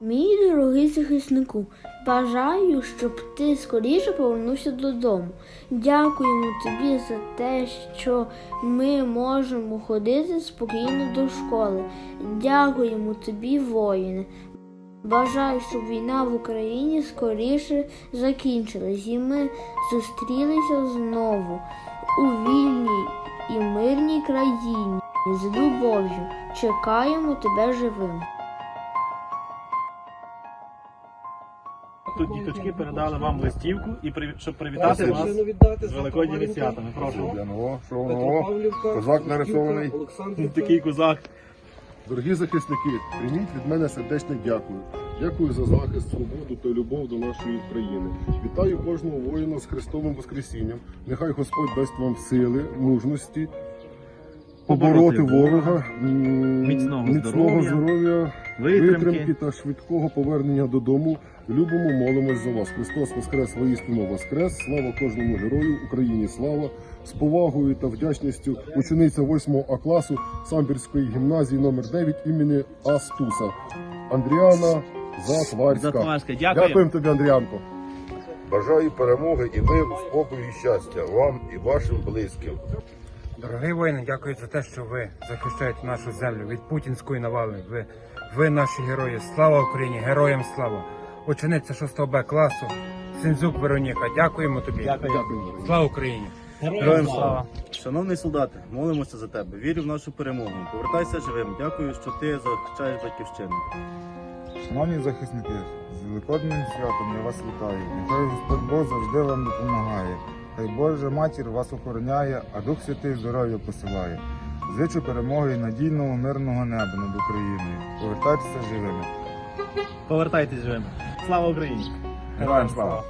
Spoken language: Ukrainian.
Мій дорогий захиснику, бажаю, щоб ти скоріше повернувся додому. Дякуємо тобі за те, що ми можемо ходити спокійно до школи. Дякуємо тобі, воїне. Бажаю, щоб війна в Україні скоріше закінчилась, і ми зустрілися знову у вільній і мирній країні з любов'ю. Чекаємо тебе живим. Тут діточки передали вам листівку і щоб привітати вас віддати, з Великодніми святами. Прошу. Що воно? Козак нарисований. Такий козак. Дорогі захисники, прийміть від мене сердечне дякую. Дякую за захист, свободу та любов до нашої країни. Вітаю кожного воїна з Христовим Воскресінням. Нехай Господь дасть вам сили, мужності, побороти ворога, Міцного здоров'я, Витримки. витримки та швидкого повернення додому. Любимо, молимось за вас. Христос Воскрес, воістину Воскрес. Слава кожному герою, Україні слава! З повагою та вдячністю учениця 8 А класу Самбірської гімназії номер 9 імені Астуса. Андріана Затварська. Затварська. Дякую. Дякуємо тобі, Андріанко. Бажаю перемоги і миру, спокою і щастя вам і вашим близьким. Дорогий воїни, дякую за те, що ви захищаєте нашу землю від путінської навали. Ви, ви наші герої. Слава Україні! Героям слава! Учениця 6 Б класу, Синзук Вероніка. Дякуємо тобі. Дякую. Слава Україні! Героям слава. Шановний солдати, молимося за тебе. Вірю в нашу перемогу. Повертайся живим. Дякую, що ти захищаєш батьківщину. Шановні захисники, з Великодним святом я вас вітаю. Нехай Господь Бог завжди вам допомагає. Хай Божа матір вас охороняє, а Дух Святий здоров'я посилає. Звичу перемоги і надійного мирного неба над Україною. Повертайтеся живими. Повертайтеся живими. Слава Україні! Героям слава!